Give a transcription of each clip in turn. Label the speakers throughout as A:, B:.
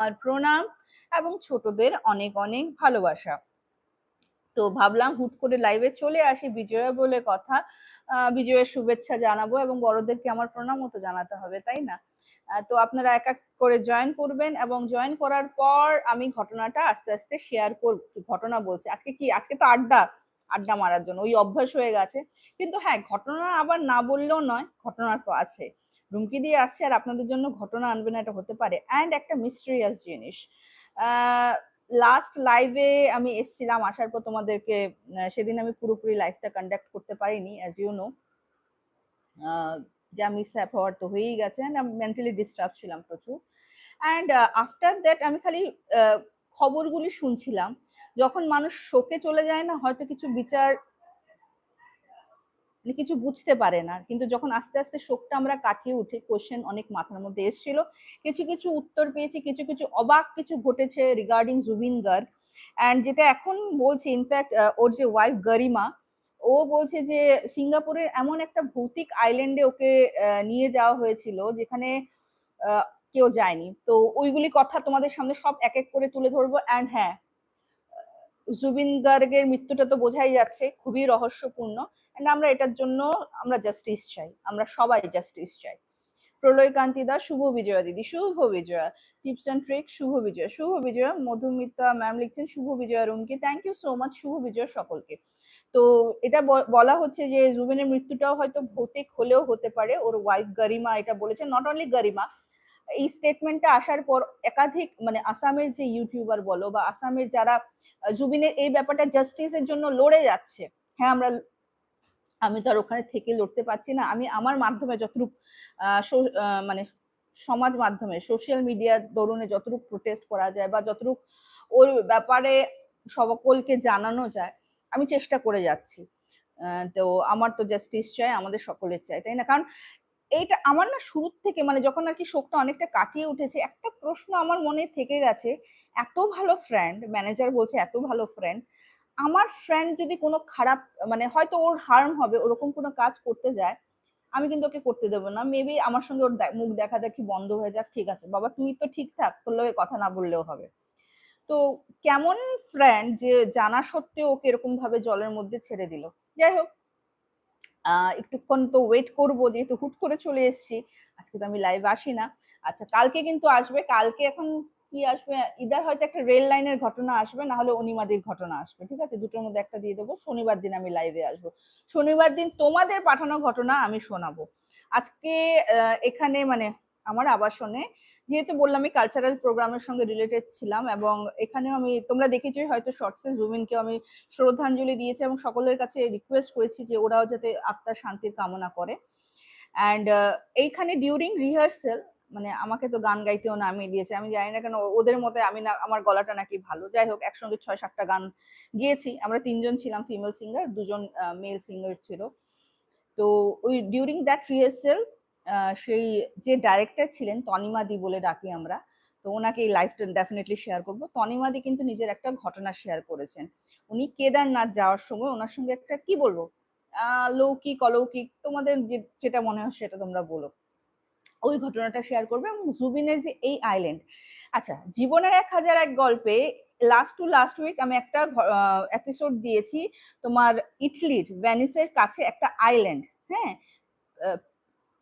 A: আর প্রণাম এবং ছোটদের অনেক অনেক ভালোবাসা। তো ভাবলাম হুট করে লাইভে চলে আসি বিজয়া বলে কথা। বিজয়ের শুভেচ্ছা জানাব এবং বড়দেরকে আমার প্রণামও তো জানাতে হবে, তাই না? তো আপনারা এক এক করে জয়েন করবেন এবং জয়েন করার পর আমি ঘটনাটা আস্তে আস্তে শেয়ার করব। ঘটনা বলছি? আজকে কি? আজকে তো আড্ডা আড্ডা মারার জন্য। ওই অভ্যাস হয়ে গেছে। কিন্তু হ্যাঁ ঘটনা আবার না বললেও নয়, ঘটনা তো আছে। রুমকি দিয়ে আসছে আর আপনাদের জন্য ঘটনা আনবে না এটা হতে পারে। অ্যান্ড একটা মিস্ট্রিয়াস জিনিস। লাস্ট লাইভে আমি এসছিলাম, আসার পর তোমাদেরকে সেদিন আমি পুরোপুরি লাইভটা কন্ডাক্ট করতে পারিনি অ্যাজ ইউ নো যা মিস অ্যাপ হওয়ার তো হয়েই গেছে অ্যান্ড আমি মেন্টালি ডিস্টার্ব ছিলাম প্রচুর। অ্যান্ড আফটার দ্যাট আমি খালি খবরগুলি শুনছিলাম। যখন মানুষ শোকে চলে যায় না, হয়তো কিছু বিচার মানে কিছু বুঝতে পারে না। কিন্তু যখন আস্তে আস্তে শোকটা আমরা কাটিয়ে উঠি কোশ্চেন অনেক মাথার মধ্যে এসেছিল। কিছু কিছু উত্তর পেয়েছি, কিছু কিছু অবাক কিছু ঘটেছে রিগার্ডিং জুবিন গার্গ। অ্যান্ড যেটা এখন বলছে ইনফ্যাক্ট ওর যে ওয়াইফ গরিমা, ও বলছে যে সিঙ্গাপুরের এমন একটা ভৌতিক আইল্যান্ডে ওকে নিয়ে যাওয়া হয়েছিল যেখানে কেউ যায়নি। তো ওইগুলি কথা তোমাদের সামনে সব এক এক করে তুলে ধরবো। অ্যান্ড হ্যাঁ জুবিন গার্গের মৃত্যুটা তো বোঝাই যাচ্ছে, খুবই রহস্যপূর্ণ। এন্ড আমরা এটার জন্য আমরা জাস্টিস চাই, আমরা সবাই জাস্টিস চাই। প্রলয় কান্তি শুভ বিজয়া দিদি, শুভ বিজয়া। টিপস অ্যান্ড ট্রিক শুভ বিজয়া শুভ বিজয়া। মধুমিতা ম্যাম লিখছেন, শুভ বিজয়া রুমকে। থ্যাংক ইউ সো মাচ শুভ বিজয়া সকলকে। তো এটা বলা হচ্ছে যে জুবিনের মৃত্যুটাও হয়তো ভৌতিক হলেও হতে পারে। ওর ওয়াইফ গরিমা এটা বলেছে। নট অনলি গরিমা, এই স্টেটমেন্টটা আসার পর একাধিক মানে আসামের যে ইউটিউবার বলো বা আসামের যারা জুবিনের এই ব্যাপারটা জাস্টিসের জন্য লড়ে যাচ্ছে। হ্যাঁ আমরা আমি তো আর ওখানে থেকে লড়তে পারছি না। আমি আমার মাধ্যমে যতটুকু মানে সমাজ মাধ্যমে সোশ্যাল মিডিয়ার দরুনে যতটুকু প্রোটেস্ট করা যায় বা যতটুকু ওর ব্যাপারে সকলকে জানানো যায়, আমি চেষ্টা করে যাচ্ছি। তো আমার তো জাস্টিস চাই, আমাদের সকলের চাই, তাই না? কারণ এইটা আমার না শুরুর থেকে মানে যখন আর কি শোকটা অনেকটা কাটিয়ে উঠেছে, একটা প্রশ্ন আমার মনে থেকে গেছে, এত ভালো ফ্রেন্ড ম্যানেজার বলছে এত ভালো ফ্রেন্ড আমার ফ্রেন্ড যদি কোনো খারাপ মানে হয়তো ওর হার্ম হবে, ওরকম কোনো কাজ করতে যায়, আমি কিন্তু ওকে করতে দেবো না। মেবি আমার সঙ্গে ওর মুখ দেখা দেখি বন্ধ হয়ে যাক, ঠিক আছে। বাবা, তুই তো ঠিক থাক, তোর লগে কথা না বললেও হবে। তো কেমন ফ্রেন্ড যে জানা সত্ত্বেও ওকে এরকম ভাবে জলের মধ্যে ছেড়ে দিল? যাই হোক একটুক্ষণ তো ওয়েট করব, যেহেতু হুট করে চলে এসেছি, আজকে তো আমি লাইভ আসি না। আচ্ছা কালকে কিন্তু আসবে। কালকে এখন কি আসবে? ইদার হয়তো একটা রেল লাইনের ঘটনা আসবে না হলে অনিমাদির ঘটনা আসবে। ঠিক আছে? দুটোর মধ্যে একটা দিয়ে দেবো। শনিবার দিন আমি লাইভে আসব। শনিবার দিন তোমাদের পাঠানো ঘটনা আমি শোনাবো। আজকে এখানে মানে আমার আবাসনে, যেহেতু বললাম আমি কালচারাল প্রোগ্রামের সঙ্গে রিলেটেড ছিলাম এবং এখানেও আমি, তোমরা দেখেছোই হয়তো শর্টসে জুবিনকে আমি শ্রদ্ধাঞ্জলি দিয়েছি এবং সকলের কাছে রিকোয়েস্ট করেছি যে ওরাও যাতে আত্মার শান্তির কামনা করে। অ্যান্ড এইখানে ডিউরিং রিহার্সেল মানে আমাকে তো গান গাইতেও নামিয়ে দিয়েছে। আমি জানি না কেন, ওদের মতে আমি না, আমার গলাটা নাকি ভালো। যাই হোক, একসঙ্গে ছয় সাতটা গান গিয়েছি। আমরা তিনজন ছিলাম ফিমেল সিঙ্গার দুজন মেল সিঙ্গার ছিল। তো ওই ডিউরিং দ্যাট রিহার্সেল সেই যে ডাইরেক্টর ছিলেন তনিমাদি বলে ডাকি আমরা, তো ওনাকে এই লাইফটা ডেফিনেটলি শেয়ার করব। তনিমাদি কিন্তু নিজের একটা ঘটনা শেয়ার করেছেন। উনি কেদারনাথ যাওয়ার সময় ওনার সঙ্গে একটা, কি বলব লৌকিক, অলৌকিক, তোমাদের যেটা মনে হয় সেটা তোমরা বলো। ওই ঘটনাটা শেয়ার করবে এবং জুবিনের যে এই আইল্যান্ড আচ্ছা জীবনের এক হাজার এক গল্পে লাস্ট টু লাস্ট উইক আমি একটা এপিসোড দিয়েছি তোমার ইটলির ভ্যানিসের কাছে একটা আইল্যান্ড হ্যাঁ?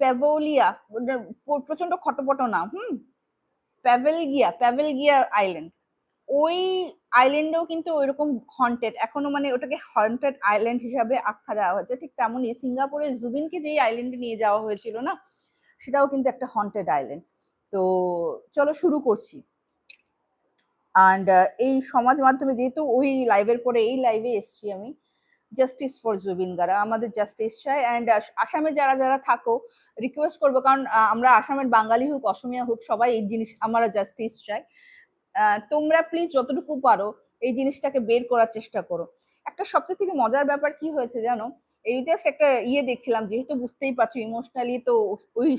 A: প্যাভোলিয়া প্রচণ্ড খটপট নাম, হুম? প্যাভেলগিয়া প্যাভেলগিয়া আইল্যান্ড ওই আইল্যান্ডেও কিন্তু ওইরকম হন্টেড এখনও মানে ওটাকে হন্টেড আইল্যান্ড হিসাবে আখ্যা দেওয়া হয়েছে, ঠিক তেমনই সিঙ্গাপুরের জুবিনকে যেই আইল্যান্ডে নিয়ে যাওয়া হয়েছিল না সেটাও কিন্তু একটা হন্টেড আইল্যান্ড তো চলো শুরু করছি। অ্যান্ড এই সমাজ মাধ্যমে যেহেতু ওই লাইভের পরে এই লাইভে এসছি আমি জাস্টিস ফর জুবিন গারা আমাদের জাস্টিস চাই। অ্যান্ড আসামে যারা যারা থাকো রিকোয়েস্ট করব, কারণ আমরা আসামের বাঙালি হোক, অসমিয়া হোক, সবাই এই জিনিস, আমরা জাস্টিস চাই। তোমরা প্লিজ যতটুকু পারো, এই জিনিসটাকে বের করার চেষ্টা করো। একটা সবচেয়ে থেকে মজার ব্যাপার কি হয়েছে জানো? এই জাস্ট একটা ইয়ে দেখছিলাম, যেহেতু বুঝতেই পারছ ইমোশনালি তো ওই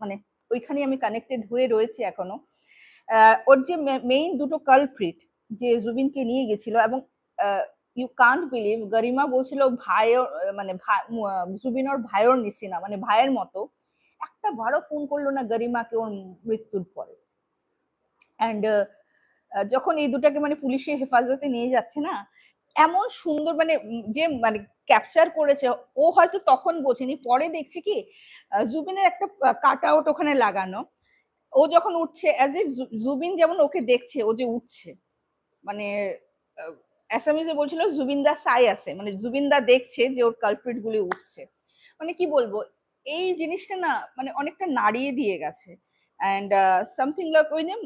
A: মানে ওইখানে আমি কানেক্টেড হয়ে রয়েছি এখনও। ওর যে মেইন দুটো কালপ্রিট যে জুবিনকে নিয়ে গেছিল এবং ইউ কান্ট বিলিভ গরিমা বলছিল ভাইও মানে জুবিন ওর ভাইয়ের নিসিনা মানে ভাইয়ের মতো। একটা বারও ফোন করল না গরিমাকে ওর মৃত্যুর পরে। অ্যান্ড যখন এই দুটাকে মানে পুলিশের হেফাজতে নিয়ে যাচ্ছে না এমন সুন্দর মানে যে মানে ক্যাপচার করেছে, ও হয়তো তখন বোঝেনি। পরে দেখছি কি জুবিনের একটা কাট আউট ওখানে লাগানো। ও যখন উঠছে অ্যাজ এ জুবিন যেমন ওকে দেখছে, ও যে উঠছে। মানে অ্যাসামিজে বলছিল জুবিনদা সাই আছে। মানে জুবিনদা দেখছে যে ওর কালপ্রিট গুলি উঠছে। মানে কি বলব, এই জিনিসটা না মানে অনেকটা নাড়িয়ে দিয়ে গেছে। অ্যান্ড সামথিং লাইক ওই নেম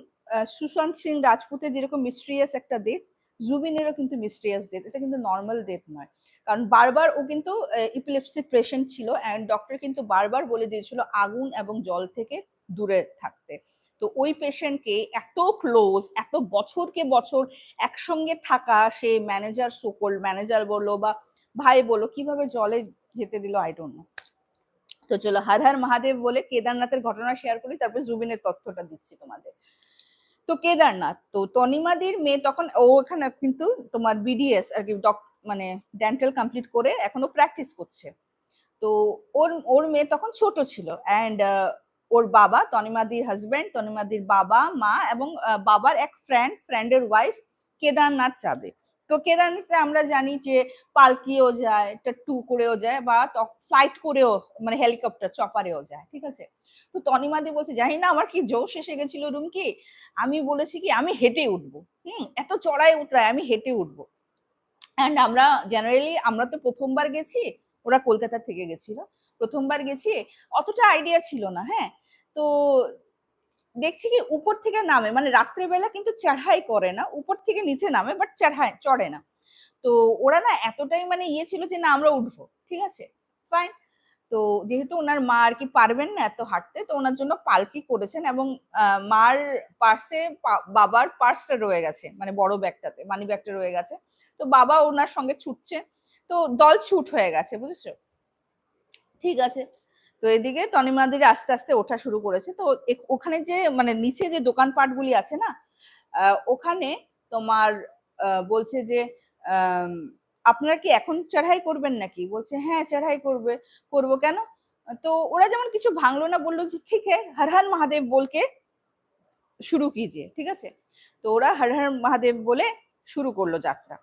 A: সুশান্ত সিং রাজপুতের যেরকম মিস্ট্রিয়াস একটা ডেথ জুবিনেরও কিন্তু মিস্ট্রিয়াস ডেথ এটা কিন্তু নর্মাল ডেথ নয়। কারণ বারবার ও কিন্তু ইপিলেপসি পেশেন্ট ছিল অ্যান্ড ডক্টর কিন্তু বারবার বলে দিয়েছিল আগুন এবং জল থেকে দূরে থাকতে। তো ওই পেশেন্টকে এত ক্লোজ এত বছরকে বছর একসঙ্গে থাকা সে ম্যানেজার সোকল ম্যানেজার বলল বা ভাই বলো কীভাবে জলে যেতে দিল? আই ডোন্ট নো তো চলো, হার মহাদেব বলে কেদারনাথের ঘটনা শেয়ার করি, তারপর জুবিনের তথ্যটা দিচ্ছি তোমাদের। তো কেদারনাথ, তো তনিমাদির মেয়ে তখন, ও এখানে কিন্তু তোমার বিডিএস আর কি মানে ডেন্টাল কমপ্লিট করে এখনও প্র্যাকটিস করছে। তো ওর ওর মেয়ে তখন ছোট ছিল অ্যান্ড ওর বাবা তনিমাদির হাজবেন্ড তনিমাদির বাবা, মা এবং বাবার এক ফ্রেন্ড ফ্রেন্ডের ওয়াইফ কেদারনাথ যাবে। তো কেদারনাথে আমরা জানি যে পালকিও যায় টু করেও যায় বা ফ্লাইট করেও মানে হেলিকপ্টার চপারেও যায়, ঠিক আছে? তো তনিমাদি বলছে জানি না আমার কি জোশ এসে গেছিল রুম কি আমি বলেছি কি, আমি হেঁটে উঠবো, হুম, এত চড়াই উতরায় আমি হেঁটে উঠবো। অ্যান্ড আমরা জেনারেলি আমরা তো প্রথমবার গেছি, ওরা কলকাতা থেকে গেছিল। প্রথমবার গেছি, অতটা আইডিয়া ছিল না হ্যাঁ? তো দেখছি কি, উপর থেকে নামে মানে রাত্রেবেলা কিন্তু চড়াই করে না, উপর থেকে নিচে নামে বাট চড়াই, চড়ে না। তো ওরা না এতটাই মানে ইয়ে ছিল যে, না, আমরা উঠবো, ঠিক আছে? ফাইন তো যেহেতু ওনার মা আর কি পারবেন না এত হাঁটতে, তো ওনার জন্য পালকি করেছেন এবং মার পার্সে বাবার পার্সটা রয়ে গেছে মানে বড় ব্যাগটাতে, মানি ব্যাগটা রয়ে গেছে। তো বাবা ওনার সঙ্গে ছুটছে, তো দল ছুট হয়ে গেছে, বুঝেছ? ঠিক আছে। তো এদিকে তনিমাদির আস্তে আস্তে ওঠা শুরু করেছে। তো ওখানে যে মানে নিচে যে দোকানপাট গুলি আছে না ওখানে তোমার বলছে যে আপনারা কি এখন চড়াই করবেন নাকি? বলছে হ্যাঁ চড়াই করবে, করব কেন? তো ওরা যেমন কিছু ভাঙলো না, বলল যে, ঠিক হ্যাঁ হর হর মহাদেব বলকে শুরু কিজিয়ে, ঠিক আছে? তো ওরা হর হর মহাদেব বলে শুরু করল যাত্রা।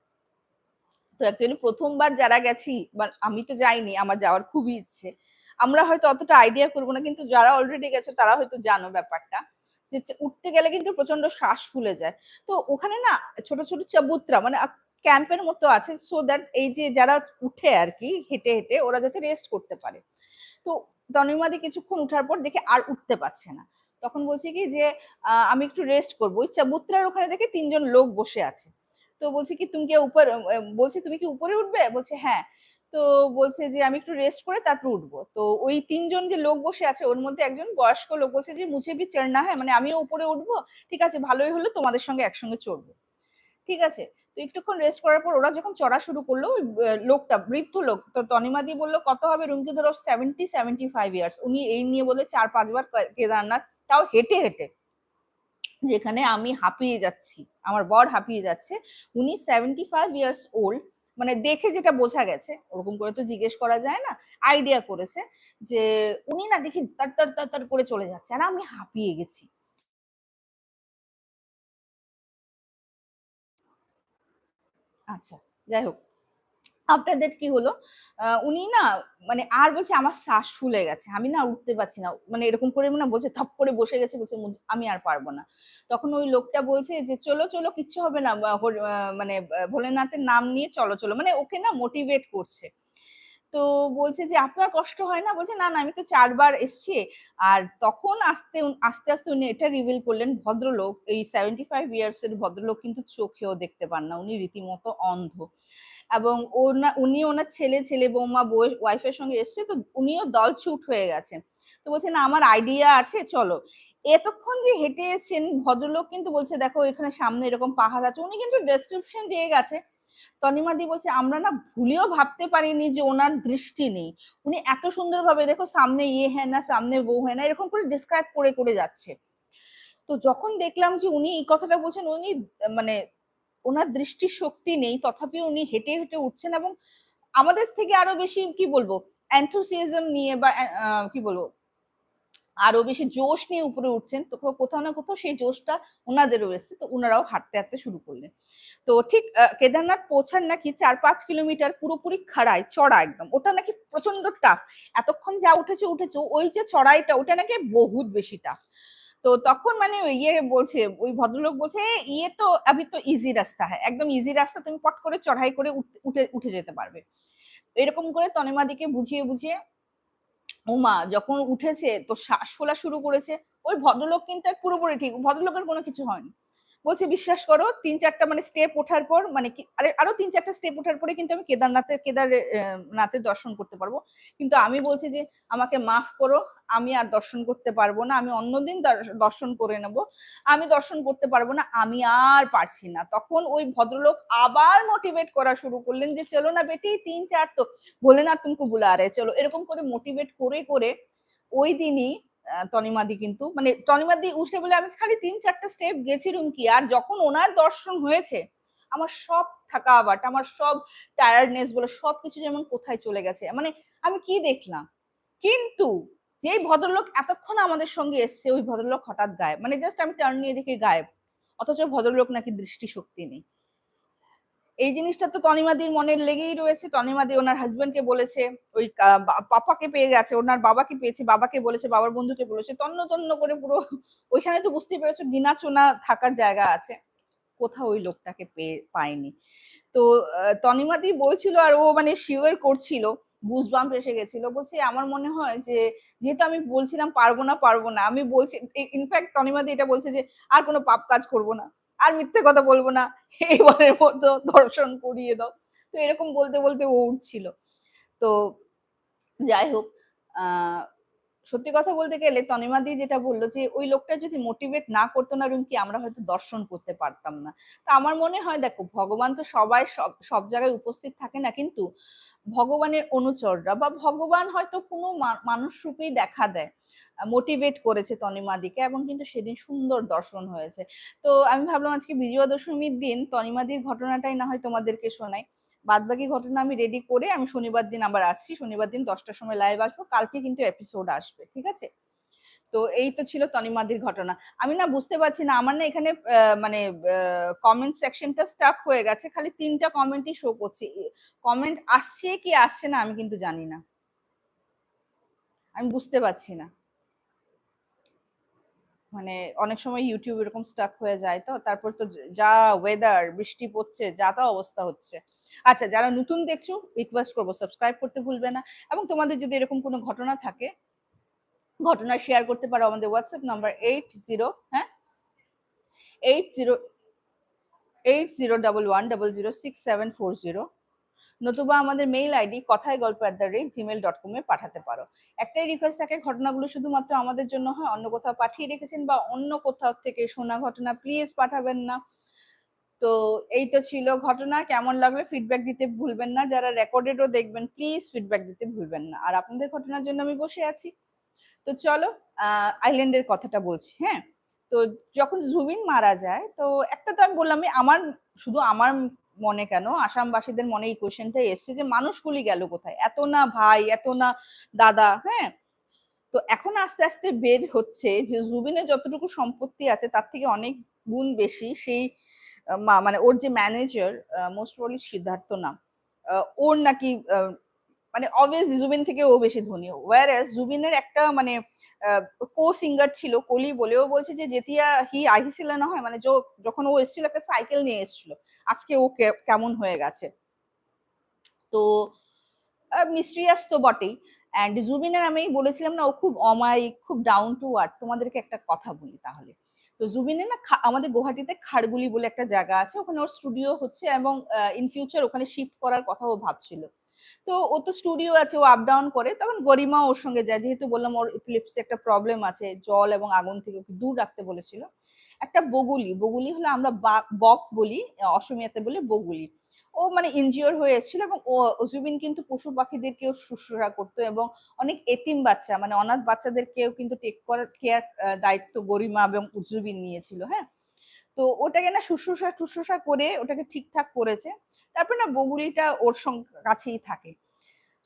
A: তো অ্যাকচুয়ালি প্রথমবার যারা গেছি, বা আমি তো যাইনি, আমার যাওয়ার খুবই ইচ্ছে। আমরা হয়তো অতটা আইডিয়া করব না, কিন্তু যারা অলরেডি গেছে, তারা হয়তো জানো ব্যাপারটা। যে, উঠতে গেলে কিন্তু প্রচণ্ড শ্বাস ফুলে যায়। তো ওখানে না, ছোট ছোট চাবুত্রা মানে ক্যাম্পের মতো আছে সো দ্যাট এই যে যারা উঠে আর কি, হেঁটে হেঁটে ওরা যাতে রেস্ট করতে পারে। তো তনিমাদি কিছুক্ষণ উঠার পর দেখে আর উঠতে পারছে না। তখন বলছে কি যে আমি একটু রেস্ট করব। ওই চাবুত্রার ওখানে দেখে তিনজন লোক বসে আছে। তো বলছে কি, তুমি কি উপর বলছে তুমি কি উপরে উঠবে? বলছে হ্যাঁ। তো বলছে যে, আমি একটু রেস্ট করে তারপর উঠবো। তো ওই তিনজন যে লোক বসে আছে, ওর মধ্যে একজন বয়স্ক লোক বলছে যে মুঝে ভি চড়না হ্যাঁ মানে আমিও উপরে উঠবো। ঠিক আছে, ভালোই হলো, তোমাদের সঙ্গে একসঙ্গে চড়বো। ঠিক আছে? তো একটুক্ষণ রেস্ট করার পর ওরা যখন চড়া শুরু করল, ওই লোকটা, বৃদ্ধ লোক, তো তনিমাদি বলল, কত হবে রুমকি ধরো সেভেন্টি সেভেন্টি ফাইভ ইয়ার্স উনি এই নিয়ে বলে চার, পাঁচবার কেদারনাথ, তাও হেঁটে হেঁটে। যেখানে আমি হাঁপিয়ে যাচ্ছি, আমার বর হাঁপিয়ে যাচ্ছে। উনি সেভেন্টি ফাইভ ইয়ার্স ওল্ড মানে দেখে যেটা বোঝা গেছে, ওরকম করে তো জিজ্ঞেস করা যায় না আইডিয়া করেছে যে উনি না দেখি তার তার তার করে চলে যাচ্ছে। আর আমি হাঁপিয়ে গেছি। আচ্ছা। যাই হোক আফটার দ্যাট কি হলো? উনি না মানে আর বলছে আমার শ্বাস ফুলে গেছে, আমি না উঠতে পারছি না মানে এরকম করে না বলছে থপ করে বসে গেছে, বলছে "মুঝ- আমি আর পারব না। তখন ওই লোকটা বলছে যে, চলো চলো, কিচ্ছু হবে না মানে ভোলেনাথের নাম নিয়ে চলো চলো। মানে ওকে না মোটিভেট করছে। তো বলছে যে, আপনার কষ্ট হয় না? বলছে, না না, আমি তো চারবার এসছি। আর তখন আস্তে আস্তে আস্তে উনি এটা রিভিল করলেন, ভদ্রলোক, এই সেভেন্টি ফাইভ ইয়ার্স এর ভদ্রলোক কিন্তু চোখেও দেখতে পান না, উনি রীতিমতো অন্ধ। এবং ওনা, উনি ওনার ছেলে ছেলে বৌমা, বউ ওয়াইফের সঙ্গে এসছে, তো উনিও দল ছুট হয়ে গেছেন। তো বলছে, না, আমার আইডিয়া আছে, চলো। এতক্ষণ যে হেঁটে এসছেন, ভদ্রলোক কিন্তু বলছে, দেখো, এখানে সামনে এরকম পাহাড় আছে। উনি কিন্তু ডেসক্রিপশন দিয়ে গেছে তনিমাদি বলছে, আমরা না ভুলেও ভাবতে পারিনি যে ওনার দৃষ্টি নেই। উনি এত সুন্দরভাবে, দেখো সামনে ইয়ে হ্যাঁ না, সামনে বউ হ্যাঁ না, এরকম করে ডিসক্রাইব করে করে যাচ্ছে। তো যখন দেখলাম যে উনি এই কথাটা বলছেন, উনি মানে ওনার দৃষ্টি শক্তি নেই তথাপি উনি হেঁটে হেঁটে উঠছেন এবং আমাদের থেকে আরও বেশি, কি বলব অ্যান্থুসিয়াজম নিয়ে বা কি বলব, আরও বেশি জোশ নিয়ে উপরে উঠছেন। তো কোথাও না কোথাও সেই জোশটা ওনাদেরও এসছে। তো ওনারাও হাঁটতে হাঁটতে শুরু করলেন। তো ঠিক কেদারনাথ পৌঁছার নাকি চার পাঁচ কিলোমিটার পুরোপুরি খাড়ায়, চড়া একদম। ওটা নাকি প্রচণ্ড টাফ এতক্ষণ যা উঠেছে উঠেছে। ওই যে চড়াইটা, ওটা নাকি বহুত বেশি টাফ তো তখন মানে ইয়ে বলছে, ওই ভদ্রলোক বলছে ইয়ে তো, আবি তো ইজি রাস্তা হ্যাঁ একদম ইজি রাস্তা। তুমি পট করে চড়াই করে উঠে উঠে যেতে পারবে। এরকম করে তনেমাদিকে বুঝিয়ে বুঝিয়ে, ওমা, যখন উঠেছে তো শ্বাস ফোলা শুরু করেছে। ওই ভদ্রলোক কিন্তু পুরোপুরি ঠিক, ভদ্রলোকের কোনো কিছু হয়নি। বলছে, বিশ্বাস করো, তিন চারটা মানে স্টেপ ওঠার পর মানে আরে আরও তিন চারটা স্টেপ ওঠার পরে কিন্তু আমি কেদারনাথের কেদার নাথের দর্শন করতে পারব। কিন্তু আমি বলছি যে, আমাকে মাফ করো, আমি আর দর্শন করতে পারব না, আমি অন্যদিন দর্শন করে নেব। আমি দর্শন করতে পারব না, আমি আর পারছি না। তখন ওই ভদ্রলোক আবার মোটিভেট করা শুরু করলেন যে, চলো না বেটি, তিন চার তো বলে না তুমি বুলা রে চলো। এরকম করে মোটিভেট করে করে ওই দিনই তনিমাদি কিন্তু। মানে তনিমাদি উঠে বলে, আমি খালি তিন, চারটা স্টেপ গেছিলাম কি, আর যখন ওনার দর্শন হয়েছে, আমার সব থাকাবাট আমার সব টায়ার্ডনেস বলে সবকিছু যেমন কোথায় চলে গেছে। মানে আমি কি দেখলাম? কিন্তু যে ভদ্রলোক এতক্ষণ আমাদের সঙ্গে এসছে, ওই ভদ্রলোক হঠাৎ গায়েব। মানে জাস্ট আমি টার্ন নিয়ে দেখে গায়েব। অথচ ভদ্রলোক নাকি দৃষ্টিশক্তি নেই। এই জিনিসটা তো তনিমাদির মনে লেগেই রয়েছে। তনিমাদি ওনার হাজবেন্ডকে বলেছে, ওই পাপাকে পেয়ে গেছে, ওনার বাবাকে পেয়েছে, বাবাকে বলেছে, বাবার বন্ধুকে বলেছে, তন্ন তন্ন করে পুরো ওইখানে তো বুঝতেই পেরেছ গিনা চোনা থাকার জায়গা আছে। কোথাও ওই লোকটাকে পেয়ে, পায়নি। তো তনিমাদি বলছিল আর ও মানে শিওর করছিল বুঝবাম এসে গেছিল, বলছে, আমার মনে হয় যে, যেহেতু আমি বলছিলাম পারব না পারব না। আমি বলছি ইনফ্যাক্ট তনিমাদি এটা বলছে যে, আর কোনো পাপ কাজ করব না। আর মিথ্যে কথা বলব না। এবারের মতো দর্শন করিয়ে দাও। তো এরকম বলতে বলতে ও উঠছিল। তো যাই হোক সত্যি কথা বলতে গেলে তনিমাদি যেটা বলল যে, ওই লোকটা যদি মোটিভেট না করতো না কি আমরা হয়তো দর্শন করতে পারতাম না। তা আমার মনে হয়, দেখো, ভগবান তো সবাই সব সব জায়গায় উপস্থিত থাকে না, কিন্তু ভগবানের অনুচররা বা ভগবান হয়তো কোনো মানুষ রূপেই দেখা দেয়। মোটিভেট করেছে তনিমাদিকে এবং কিন্তু সেদিন সুন্দর দর্শন হয়েছে। তো আমি ভাবলাম আজকে বিজয়া দশমীর দিন তনিমাদির ঘটনাটাই না হয় তোমাদেরকে শোনাই। বাদ বাকি ঘটনা আমি রেডি করে আমি শনিবার দিন আবার আসছি। শনিবার দিন দশটার সময় লাইভ আসব। কালকে কিন্তু এপিসোড আসবে, ঠিক আছে? তো এই তো ছিল তনিমাদির ঘটনা। আমি না বুঝতে পারছি না, আমার না এখানে মানে কমেন্ট সেকশনটা স্টাক হয়ে গেছে। খালি তিনটা কমেন্টই শো করছে। কমেন্ট আসছে কি আসছে না আমি কিন্তু জানি না। আমি বুঝতে পারছি না। মানে অনেক সময় ইউটিউব এরকম স্টাক হয়ে যায় তো, তারপর তো যা ওয়েদার বৃষ্টি পড়ছে, যা তা অবস্থা হচ্ছে। আচ্ছা যারা নতুন দেখছ রিকোয়েস্ট করব সাবস্ক্রাইব করতে ভুলবে না। এবং তোমাদের যদি এরকম কোনো ঘটনা থাকে, ঘটনা শেয়ার করতে পারো আমাদের হোয়াটসঅ্যাপ নাম্বার এইট জিরো হ্যাঁ? Eight zero eight zero double one double zero six seven four zero নতুবা আমাদের মেইল আইডি কথায় গল্প at the rate Gmail dot কমে পাঠাতে পারো। একটাই রিকোয়েস্ট থাকে, ঘটনাগুলো শুধুমাত্র আমাদের জন্য হয়, অন্য কোথাও পাঠিয়ে রেখেছেন বা অন্য কোথাও থেকে শোনা ঘটনা প্লিজ পাঠাবেন না। তো এই তো ছিল ঘটনা, কেমন লাগল ফিডব্যাক দিতে ভুলবেন না, যারা রেকর্ডেডও দেখবেন প্লিজ ফিডব্যাক দিতে ভুলবেন না। আর আপনাদের ঘটনার জন্য আমি বসে আছি। তো চলো আইল্যান্ডের কথাটা বলছি হ্যাঁ? তো যখন জুবিন মারা যায়, তো একটা তো আমি বললাম আমার, শুধু আমার মনে কেন? আসামবাসীদের মনে এই কোয়েশ্চেনটা এসছে যে, মানুষগুলি গেল কোথায়? এত না ভাই, এত না দাদা হ্যাঁ? তো এখন আস্তে আস্তে বের হচ্ছে যে জুবিনের যতটুকু সম্পত্তি আছে, তার থেকে অনেক গুণ বেশি সেই মানে ওর যে ম্যানেজার মোস্ট প্রবলি সিদ্ধার্থ নাম ওর নাকি মানে অবভিয়াসলি জুবিন থেকে ও বেশি ধনী। ওয়ার এস জুবিনের একটা মানে কো সিঙ্গার ছিল কলি বলেও বলছে যে যেতিয়া হি আহিছিল না হয় মানে যখন ও এসেছিল, একটা সাইকেল নিয়ে এসেছিল। আজকে ও কেমন হয়ে গেছে। তো মিস্ট্রিয়াস তো বটেই। অ্যান্ড জুবিনের আমি বলেছিলাম না, ও খুব অমায়িক, খুব ডাউন টু আর্থ তোমাদেরকে একটা কথা বলি তাহলে। তো জুবিনের না আমাদের গুয়াহাটিতে খাড়গুলি বলে একটা জায়গা আছে, ওখানে ওর স্টুডিও হচ্ছে এবং ইন ফিউচার ওখানে শিফট করার কথা ও ভাবছিল। তো ও তো স্টুডিও আছে, ও আপ ডাউন করে, তখন গরিমা ওর সঙ্গে যায়। যেহেতু বললাম ওর ইপিলিপসে একটা প্রবলেম আছে, জল এবং আগুন থেকে ওকে দূর রাখতে বলেছিল। একটা বগুলি বগুলি হলো আমরা বক বলি, অসমিয়াতে বলে বগুলি। ও মানে ইনজিওর হয়ে এসেছিল এবং ও জুবিন কিন্তু পশু পাখিদেরকেও শুশ্রূষা করতো এবং অনেক এতিম বাচ্চা মানে অনাথ বাচ্চাদেরকেও কিন্তু টেক করার কেয়ার দায়িত্ব গরিমা এবং জুবিন নিয়েছিল হ্যাঁ? তো ওটাকে না শুশ্রূষা শুশ্রূষা করে ওটাকে ঠিকঠাক করেছে। তারপর না বগুলিটা ওর কাছেই থাকে।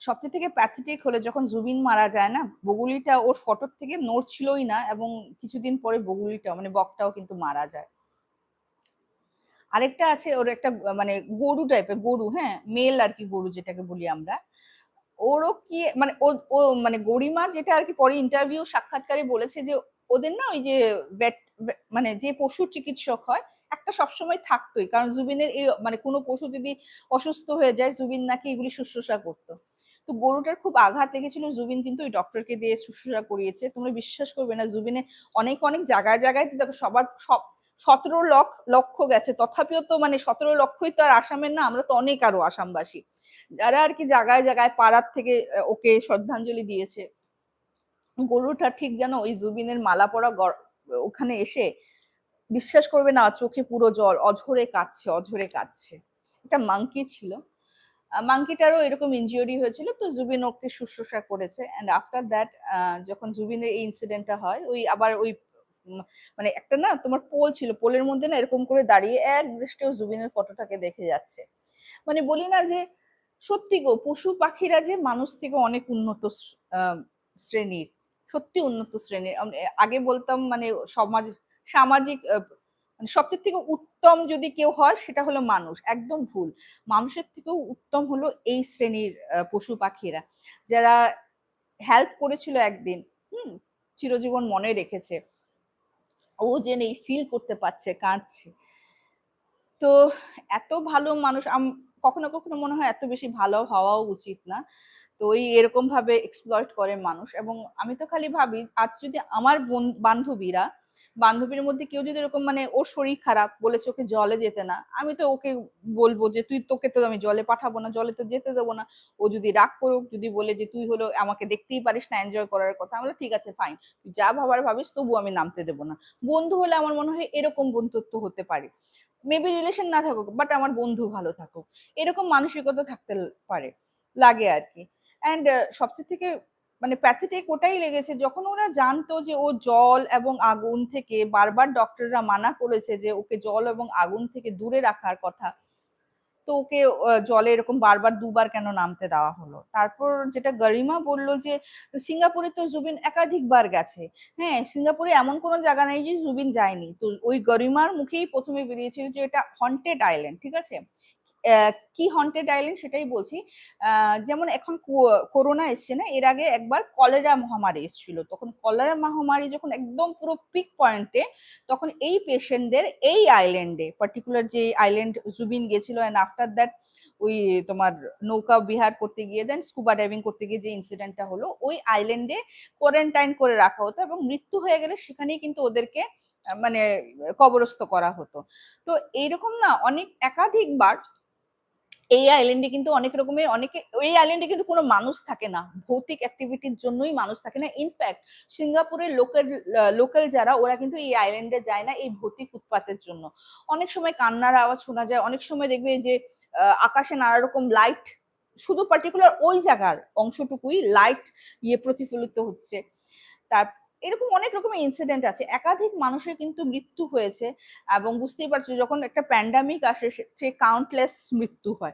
A: সবচেয়ে থেকে প্যাথেটিক হলো যখন জুবিন মারা যায় না বগুলিটা ওর ফটোর থেকে নড়ছিলই না এবং কিছুদিন পরে বগুলিটা মানে বকটাও কিন্তু মারা যায়। আরেকটা আছে ওর একটা মানে গরু টাইপের গরু হ্যাঁ মেল আর কি গরু যেটাকে বলি আমরা। ওরও কি মানে ও মানে গরিমা যেটা আর কি পরে ইন্টারভিউ সাক্ষাৎকারে বলেছে যে ওদের না ওই যে ভেট মানে যে পশু চিকিৎসক হয়, একটা সবসময় থাকতোই। কারণ জুবিনের এই মানে কোনো পশু যদি অসুস্থ হয়ে যায়, জুবিন নাকি এগুলি শুশ্রূষা করতো। তো গরুটার খুব আঘাত লেগেছিল, জুবিন কিন্তু ওই ডক্টরকে দিয়ে শুশ্রূষা করিয়েছে। তোমরা বিশ্বাস করবে না, জুবিনে অনেক অনেক জায়গায় জায়গায় তো দেখো সবার সব, সতেরো লক্ষ লক্ষ গেছে। তথাপিও তো মানে সতেরো লক্ষই তো আর আসামের না, আমরা তো অনেক আরও আসামবাসী। যারা আর কি জায়গায় জায়গায় পাড়ার থেকে ওকে শ্রদ্ধাঞ্জলি দিয়েছে। গরুটা ঠিক যেন ওই জুবিনের মালা পরা ওখানে এসে বিশ্বাস করবে, না, চোখে পুরো জল, অঝরে কাঁদছে অঝরে কাঁদছে। একটা মাংকি ছিল। মাংকিটারও এরকম ইনজিওরি হয়েছিল, তো জুবিন ওকে শুশ্রূষা করেছে। অ্যান্ড আফটার দ্যাট যখন জুবিনের এই ইনসিডেন্টটা হয়, ওই আবার ওই মানে একটা না, তোমার পোল ছিল, পোলের মধ্যে না এরকম করে দাঁড়িয়ে এক দৃষ্টি ও জুবিনের ফটোটাকে দেখে যাচ্ছে। মানে বলি না যে, সত্যি গো, পশু পাখিরা যে মানুষ থেকে অনেক উন্নত শ্রেণির সত্যি উন্নত শ্রেণির। আগে বলতাম মানে সমাজ, সামাজিক মানে সবচেয়ে থেকে উত্তম যদি কেউ হয় সেটা হলো মানুষ, একদম ভুল। মানুষের থেকেও উত্তম হলো এই শ্রেণির পশু পাখিরা। যারা হেল্প করেছিল একদিন, হুম, চিরজীবন মনে রেখেছে। ও যে নেই ফিল করতে পারছে, কাঁদছে। তো এত ভালো মানুষ কখনো কখনো মনে হয় এত বেশি ভালো হওয়াও উচিত না। তো ওই এরকম ভাবে এক্সপ্লয়েট করে মানুষ এবং আমি তো খালি ভাবি, আজ যদি আমার বন- বান্ধবীরা, বান্ধবীর মধ্যে কেউ যদি এরকম মানে ওর শরীর খারাপ, বলেছে ওকে জলে যেতে না, আমি তো ওকে বলব যে তুই তোকে তো আমি জলে পাঠাবো না, জলে তো যেতে দেবো না। ও যদি রাগ করুক, যদি বলে যে তুই হলো আমাকে দেখতেই পারিস না এনজয় করার কথা আমরা ঠিক আছে ফাইন তুই যা ভাবার ভাবিস তবু আমি নামতে দেবো না। বন্ধু হলে আমার মনে হয় এরকম বন্ধুত্ব হতে পারে। মেবি রিলেশন না থাকুক বাট আমার বন্ধু ভালো থাকুক। এরকম মানসিকতা থাকতে পারে, লাগে আর কি। অ্যান্ড সবচেয়ে থেকে মানে প্যাথেটিক ওটাই লেগেছে, যখন ওরা জানতো যে ও জল এবং আগুন থেকে বারবার ডক্টররা মানা করেছে যে ওকে জল এবং আগুন থেকে দূরে রাখার কথা তো ওকে জলে এরকম বারবার দুবার কেন নামতে দেওয়া হলো? তারপর যেটা গরিমা বলল যে, সিঙ্গাপুরে তো জুবিন একাধিকবার গেছে। হ্যাঁ সিঙ্গাপুরে এমন কোনো জায়গা নেই যে, জুবিন যায়নি। তো ওই গরিমার মুখেই প্রথমে বেরিয়েছিল যে, এটা হন্টেড আইল্যান্ড ঠিক আছে? কি হন্টেড আইল্যান্ড সেটাই বলছি। যেমন এখন করোনা এসছে না, এর আগে একবার কলেরা মহামারী এসেছিল। তখন কলেরা মহামারী যখন একদম পুরো পিক পয়েন্টে তখন এই পেশেন্টদের এই আইল্যান্ডে পার্টিকুলার যে আইল্যান্ড জুবিন গেছিল অ্যান্ড আফটার দ্যাট ওই তোমার নৌকা বিহার করতে গিয়ে দেন স্কুবা ডাইভিং করতে গিয়ে যে ইনসিডেন্টটা হলো, ওই আইল্যান্ডে কোয়ারেন্টাইন করে রাখা হতো এবং মৃত্যু হয়ে গেলে সেখানেই কিন্তু ওদেরকে মানে কবরস্থ করা হতো। তো এইরকম না, অনেক একাধিকবার এই আইল্যান্ডে কিন্তু অনেক রকমের, অনেকে, এই আইল্যান্ডে কিন্তু কোনো মানুষ থাকে না। ভৌতিক অ্যাক্টিভিটির জন্যই মানুষ থাকে না। ইনফ্যাক্ট সিঙ্গাপুরের লোকাল লোকাল যারা, ওরা কিন্তু এই আইল্যান্ডে যায় না এই ভৌতিক উৎপাতের জন্য। অনেক সময় কান্নার আওয়াজ শোনা যায়, অনেক সময় দেখবে যে আকাশে নানা রকম লাইট শুধু পার্টিকুলার ওই জায়গার অংশটুকুই লাইট ইয়ে প্রতিফলিত হচ্ছে। তার এরকম অনেক রকমের ইনসিডেন্ট আছে। একাধিক মানুষের কিন্তু মৃত্যু হয়েছে এবং বুঝতেই পারছ যখন একটা প্যান্ডামিক আসে সে- কাউন্টলেস মৃত্যু হয়।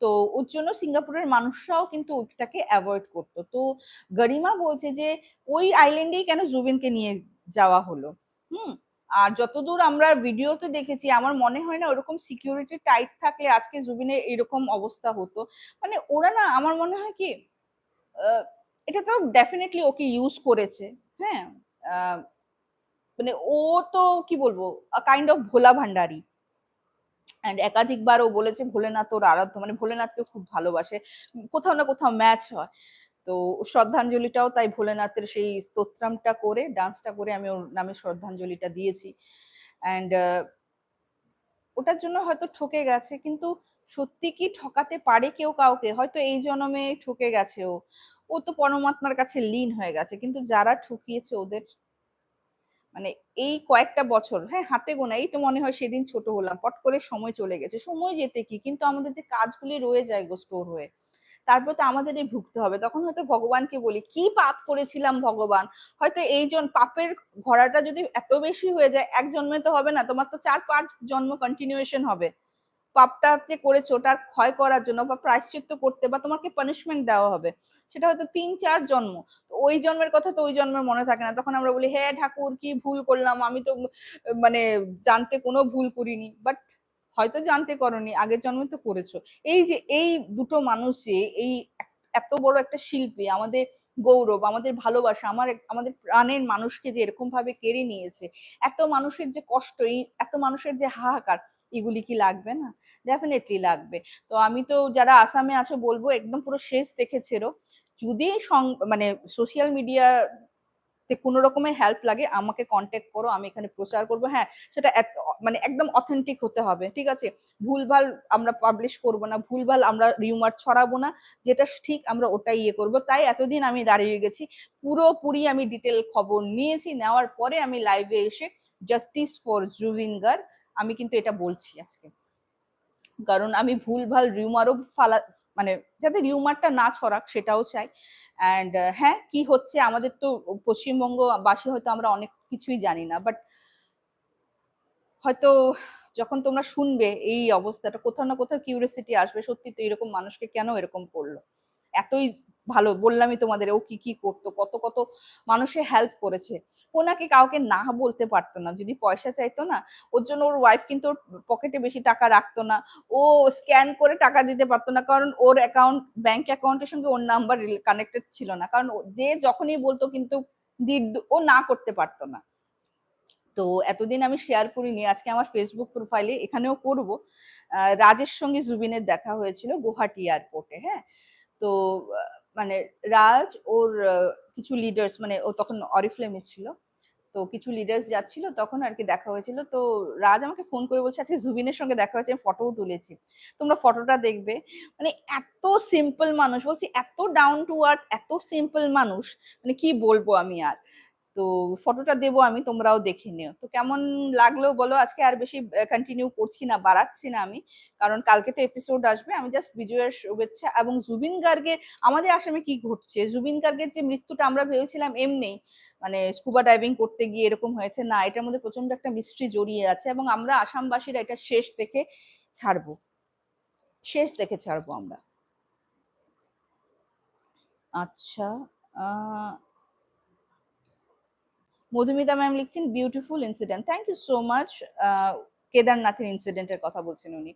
A: তো ওর জন্য সিঙ্গাপুরের মানুষরাও কিন্তু ওইটাকে অ্যাভয়েড করতো। তো গরিমা বলছে যে, ওই আইল্যান্ডেই কেন জুবিনকে নিয়ে যাওয়া হলো? হুম? আর যতদূর আমরা ভিডিওতে দেখেছি, আমার মনে হয় না ওরকম সিকিউরিটি টাইট থাকলে আজকে জুবিনের এরকম অবস্থা হতো। মানে ওরা না, আমার মনে হয় কি এটা তো ডেফিনেটলি ওকে ইউজ করেছে। হ্যাঁ মানে ও তো কি বলব কাইন্ড অফ ভোলা ভান্ডারি একাধিকবার ও বলেছে, ভোলেনাথ ওর আরাধ্য মানে ভোলেনাথকে খুব ভালোবাসে। কোথাও না কোথাও ম্যাচ হয়। তো শ্রদ্ধাঞ্জলিটাও তাই ভোলেনাথের সেই স্তোত্রামটা করে ডান্সটা করে আমি ওর নামে শ্রদ্ধাঞ্জলিটা দিয়েছি। অ্যান্ড ওটার জন্য হয়তো ঠকে গেছে, কিন্তু সত্যি কি ঠকাতে পারে কেউ কাউকে? হয়তো এই জন্মে ঠকে গেছে ও। ও তো পরমাত্মার কাছে লীন হয়ে গেছে। কিন্তু যারা ঠকিয়েছে ওদের মানে এই কয়েকটা বছর হ্যাঁ হাতে গোনা, এই তো মনে হয় সেদিন ছোট হলাম, পট করে সময় চলে গেছে। সময় যেতে কি? কিন্তু আমাদের যে কাজগুলি রয়ে যায় গো স্টোর হয়ে, তারপর তো আমাদেরই ভুগতে হবে। তখন হয়তো ভগবানকে বলি, কি পাপ করেছিলাম ভগবান? হয়তো এই জন পাপের ঘোড়াটা যদি এত বেশি হয়ে যায়, এক জন্মে তো হবে না, তোমার তো চার পাঁচ জন্ম কন্টিনিউয়েশন হবে। পাপটা যে করেছ ওটার ক্ষয় করার জন্য বা প্রায়শ্চিত্ত করতে বা তোমাকে পানিশমেন্ট দেওয়া হবে, সেটা হয়তো তিন চার জন্ম। ওই জন্মের কথা তো ওই জন্মের মনে থাকে না। তখন আমরা বলি হে ঠাকুর, কি ভুল করলাম? আমি তো মানে জানতে কোনো ভুল করিনি। বাট হয়তো জানতে করনি, আগের জন্মে তো করেছ। এই যে, এই দুটো মানুষ এই এত বড় একটা শিল্পী, আমাদের গৌরব, আমাদের ভালোবাসা, আমার আমাদের প্রাণের মানুষকে যে এরকম ভাবে কেড়ে নিয়েছে, এত মানুষের যে কষ্ট, এই এত মানুষের যে হাহাকার এগুলি কি লাগবে না? ডেফিনেটলি লাগবে। তো আমি তো যারা আসামে আছো বলব, একদম পুরো শেষ দেখেছেরো যদি মানে সোশ্যাল মিডিয়া কোনো রকমের হেল্প লাগে, আমাকে কন্ট্যাক্ট করো, আমি এখানে প্রচার করব। হ্যাঁ সেটা মানে একদম অথেন্টিক হতে হবে, ঠিক আছে? ভুলভাল আমরা পাবলিশ করব না, ভুলভাল আমরা রিউমার ছড়াবো না, যেটা ঠিক আমরা ওটাই ইয়ে করব। তাই এতদিন আমি দাঁড়িয়ে গেছি, পুরোপুরি আমি ডিটেল খবর নিয়েছি, নেওয়ার পরে আমি লাইভে এসে জাস্টিস ফর জুবিনগার আমি কিন্তু এটা বলছি আজকে। কারণ আমি ভুলভাল রিউমারও ফালা মানে যাতে রিউমারটা না ছড়াক সেটাও চাই। অ্যান্ড হ্যাঁ কি হচ্ছে আমাদের তো পশ্চিমবঙ্গবাসী হয়তো আমরা অনেক কিছুই জানি না বাট হয়তো যখন তোমরা শুনবে এই অবস্থাটা, কোথাও না কোথাও কিউরিয়াসিটি আসবে, সত্যি তো এরকম মানুষকে কেন এরকম করল? এতই ভালো, বললামই তোমাদের ও কি কি করতো, কত কত মানুষের হেল্প করেছে। ও নাকি কাউকে না বলতে পারতো না, যদি পয়সা চাইতো না, ওর জন্য ওর ওয়াইফ কিন্তু ওর পকেটে বেশি টাকা রাখতো না। ও স্ক্যান করে টাকা দিতে পারতো না, কারণ ওর অ্যাকাউন্ট ব্যাংক অ্যাকাউন্টের সঙ্গে ওর নাম্বার কানেক্টেড ছিল না। কারণ যে যখনই বলতো কিন্তু ও না করতে পারতো না। তো এতদিন আমি শেয়ার করিনি, আজকে আমার ফেসবুক প্রোফাইলে এখানেও করব। রাজের সঙ্গে জুবিনের দেখা হয়েছিল গুয়াহাটি এয়ারপোর্টে হ্যাঁ? তো মানে রাজ ওর কিছু লিডার্স মানে ও তখন অরিফ্লেমে ছিল। তো কিছু লিডার্স যাচ্ছিল, তখন আর কি দেখা হয়েছিল। তো রাজ আমাকে ফোন করে বলছে আজকে জুবিনের সঙ্গে দেখা হয়েছে, আমি ফটোও তুলেছি। তোমরা ফটোটা দেখবে। মানে এত সিম্পল মানুষ, বলছি, এত ডাউন টু আর্থ এত সিম্পল মানুষ মানে কি বলব আমি আর? তো ফটোটা দেবো, আমি তোমরাও দেখে নিও। তো কেমন লাগল বলো? আজকে আর বেশি কন্টিনিউ করছি না, বাড়াচ্ছি না আমি। কারণ কালকে তো এপিসোড আসবে, আমি জাস্ট বিজয়ের শুভেচ্ছা এবং জুবিন গার্গের আমাদের আসামে কি ঘটছে? জুবিন গার্গের যে মৃত্যুটা আমরা ভেবেছিলাম এমনি মানে স্কুবা ডাইভিং করতে গিয়ে এরকম হয়েছে, না, এটার মধ্যে প্রচণ্ড একটা মিস্ট্রি জড়িয়ে আছে এবং আমরা আসামবাসীরা এটা শেষ দেখে ছাড়বো। শেষ দেখে ছাড়বো আমরা। আচ্ছা আহ মধুমিতা ম্যাম লিখছেন beautiful incident thank you so much কেদারনাথের ইনসিডেন্টের কথা বলছেন উনি।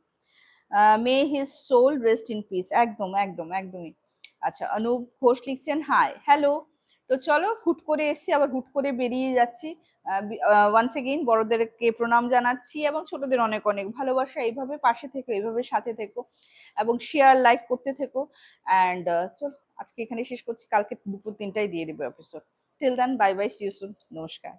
A: May his soul rest in peace একদম একদম, একদমই। আচ্ছা অনুপ ঘোষ লিখছেন হাই হ্যালো তো চলো, হুট করে এসছি, আবার হুট করে বেরিয়ে যাচ্ছি। ওয়ান্স এগেইন বড়দেরকে প্রণাম জানাচ্ছি এবং ছোটদের অনেক অনেক ভালোবাসা। এইভাবে পাশে থেকো, এইভাবে সাথে থেকো এবং শেয়ার লাইক করতে থেকো। অ্যান্ড চলো, আজকে এখানে শেষ করছি। কালকে দুপুর তিনটায় দিয়ে দেবো episode till then bye bye see you soon নমস্কার